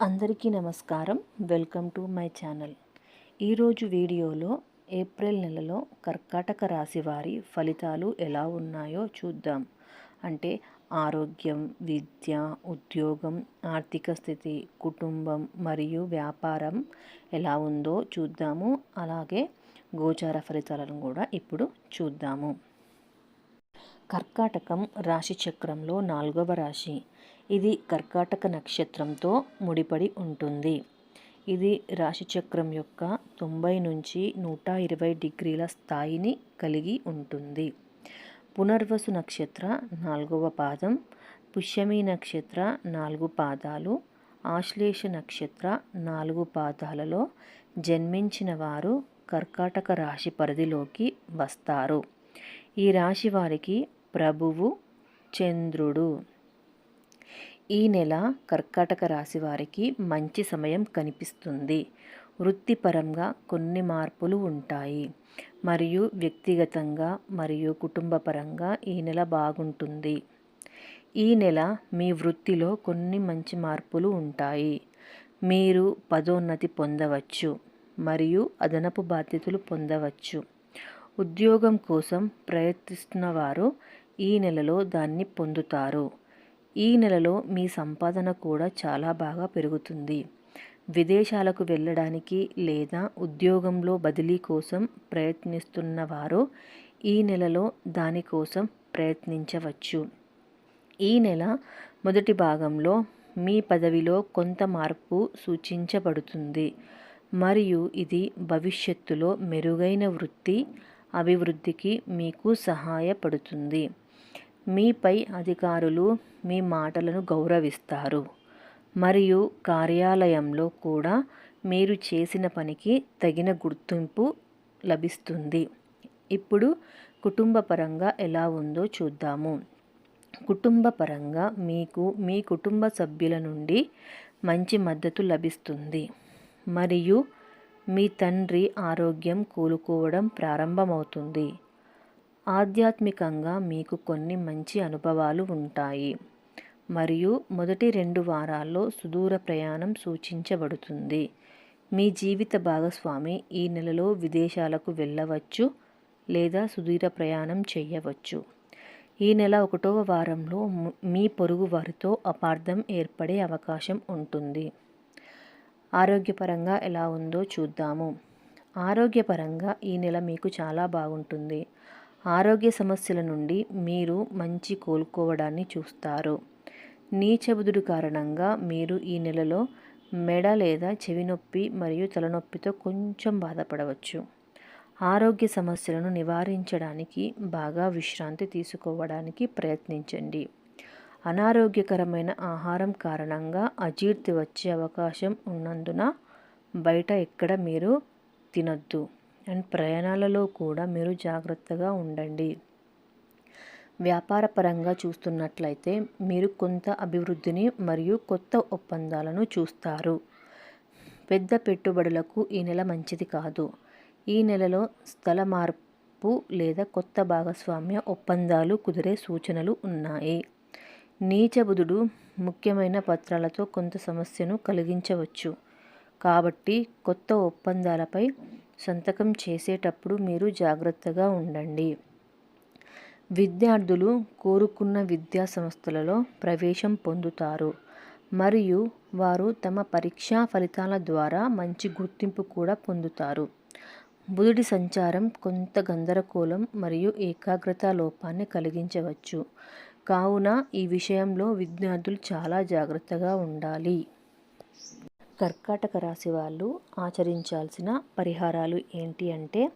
అందరికీ నమస్కారం. Welcome to my channel. ఈరోజు వీడియోలో ఏప్రిల్ నెలలో కర్కాటక రాశి వారి ఫలితాలు ఎలా ఉన్నాయో చూద్దాం. అంటే ఆరోగ్యం విద్య ఉద్యోగం ఆర్థిక స్థితి కుటుంబం మరియు వ్యాపారం ఎలా ఉందో చూద్దాము. అలాగే గోచార ఫలితాలను కూడా ఇప్పుడు చూద్దాము. కర్కాటకం రాశి చక్రంలో నాలుగవ రాశి. ఇది కర్కాటక నక్షత్రంతో ముడిపడి ఉంటుంది. ఇది రాశిచక్రం యొక్క తొంభై నుంచి నూట ఇరవై డిగ్రీల స్థాయిని కలిగి ఉంటుంది. పునర్వసు నక్షత్ర నాలుగవ పాదం పుష్యమి నక్షత్ర నాలుగు పాదాలు ఆశ్లేష నక్షత్ర నాలుగు పాదాలలో జన్మించిన వారు కర్కాటక రాశి పరిధిలోకి వస్తారు. ఈ రాశి వారికి ప్రభువు చంద్రుడు. ఈ నెల కర్కాటక రాశి వారికి మంచి సమయం కనిపిస్తుంది. వృత్తిపరంగా కొన్ని మార్పులు ఉంటాయి. మరియు వ్యక్తిగతంగా మరియు కుటుంబపరంగా ఈ నెల బాగుంటుంది. ఈ నెల మీ వృత్తిలో కొన్ని మంచి మార్పులు ఉంటాయి. మీరు పదోన్నతి పొందవచ్చు మరియు అదనపు బాధ్యతలు పొందవచ్చు. ఉద్యోగం కోసం ప్రయత్నిస్తున్న వారు ఈ నెలలో దాన్ని పొందుతారు. ఈ నెలలో మీ సంపాదన కూడా చాలా బాగా పెరుగుతుంది. విదేశాలకు వెళ్ళడానికి లేదా ఉద్యోగంలో బదిలీ కోసం ప్రయత్నిస్తున్న వారు ఈ నెలలో దానికోసం ప్రయత్నించవచ్చు. ఈ నెల మొదటి భాగంలో మీ పదవిలో కొంత మార్పు సూచించబడుతుంది. మరియు ఇది భవిష్యత్తులో మెరుగైన వృత్తి అభివృద్ధికి మీకు సహాయపడుతుంది. మీపై అధికారులు మీ మాటలను గౌరవిస్తారు. మరియు కార్యాలయంలో కూడా మీరు చేసిన పనికి తగిన గుర్తింపు లభిస్తుంది. ఇప్పుడు కుటుంబ పరంగా ఎలా ఉందో చూద్దాము. కుటుంబ పరంగా మీకు మీ కుటుంబ సభ్యుల నుండి మంచి మద్దతు లభిస్తుంది. మరియు మీ తండ్రి ఆరోగ్యం కోలుకోవడం ప్రారంభమవుతుంది. ఆధ్యాత్మికంగా మీకు కొన్ని మంచి అనుభవాలు ఉంటాయి. మరియు మొదటి రెండు వారాల్లో సుదూర ప్రయాణం సూచించబడుతుంది. మీ జీవిత భాగస్వామి ఈ నెలలో విదేశాలకు వెళ్ళవచ్చు లేదా సుదూర ప్రయాణం చేయవచ్చు. ఈ నెల ఒకటవ వారంలో మీ పొరుగు వారితో అపార్థం ఏర్పడే అవకాశం ఉంటుంది. ఆరోగ్యపరంగా ఎలా ఉందో చూద్దాము. ఆరోగ్యపరంగా ఈ నెల మీకు చాలా బాగుంటుంది. ఆరోగ్య సమస్యల నుండి మీరు మంచి కోలుకోవడాన్ని చూస్తారు. నీచబుధుడు కారణంగా మీరు ఈ నెలలో మెడ లేదా చెవి నొప్పి మరియు తలనొప్పితో కొంచెం బాధపడవచ్చు. ఆరోగ్య సమస్యలను నివారించడానికి బాగా విశ్రాంతి తీసుకోవడానికి ప్రయత్నించండి. అనారోగ్యకరమైన ఆహారం కారణంగా అజీర్తి వచ్చే అవకాశం ఉన్నందున బయట ఎక్కడ మీరు తినొద్దు. అండ్ ప్రయాణాలలో కూడా మీరు జాగ్రత్తగా ఉండండి. వ్యాపార పరంగా చూస్తున్నట్లయితే మీరు కొంత అభివృద్ధిని మరియు కొత్త ఒప్పందాలను చూస్తారు. పెద్ద పెట్టుబడులకు ఈ నెల మంచిది కాదు. ఈ నెలలో స్థల మార్పు లేదా కొత్త భాగస్వామ్య ఒప్పందాలు కుదిరే సూచనలు ఉన్నాయి. నీచబుధుడు ముఖ్యమైన పత్రాలతో కొంత సమస్యను కలిగించవచ్చు. కాబట్టి కొత్త ఒప్పందాలపై సంతకం చేసేటప్పుడు మీరు జాగ్రత్తగా ఉండండి. విద్యార్థులు కోరుకున్న విద్యా సంస్థలలో ప్రవేశం పొందుతారు. మరియు వారు తమ పరీక్షా ఫలితాల ద్వారా మంచి గుర్తింపు కూడా పొందుతారు. బుధుడి సంచారం కొంత గందరగోళం మరియు ఏకాగ్రత లోపాన్ని కలిగించవచ్చు. కావున ఈ విషయంలో విద్యార్థులు చాలా జాగ్రత్తగా ఉండాలి. కర్కాటక రాశి వాళ్ళు ఆచరించాల్సిన పరిహారాలు ఏంటి అంటే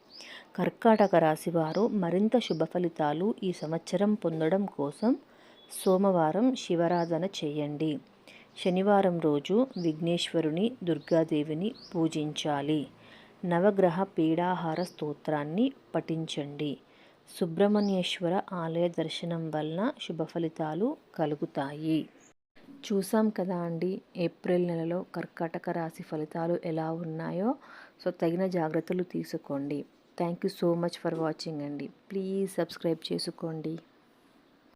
కర్కాటక రాశి వారు మరింత శుభ ఫలితాలు ఈ సంవత్సరం పొందడం కోసం సోమవారం శివరాధన చేయండి. శనివారం రోజు విఘ్నేశ్వరుని దుర్గాదేవిని పూజించాలి. నవగ్రహ పీడాహార స్తోత్రాన్ని పఠించండి. సుబ్రహ్మణ్యేశ్వర ఆలయ దర్శనం వలన శుభ ఫలితాలు కలుగుతాయి. చూసాం కదా అండి ఏప్రిల్ నెలలో కర్కాటక రాశి ఫలితాలు ఎలా ఉన్నాయో. సో తగిన జాగ్రత్తలు తీసుకోండి. Thank you so much for watching అండి. ప్లీజ్ సబ్స్క్రైబ్ చేసుకోండి.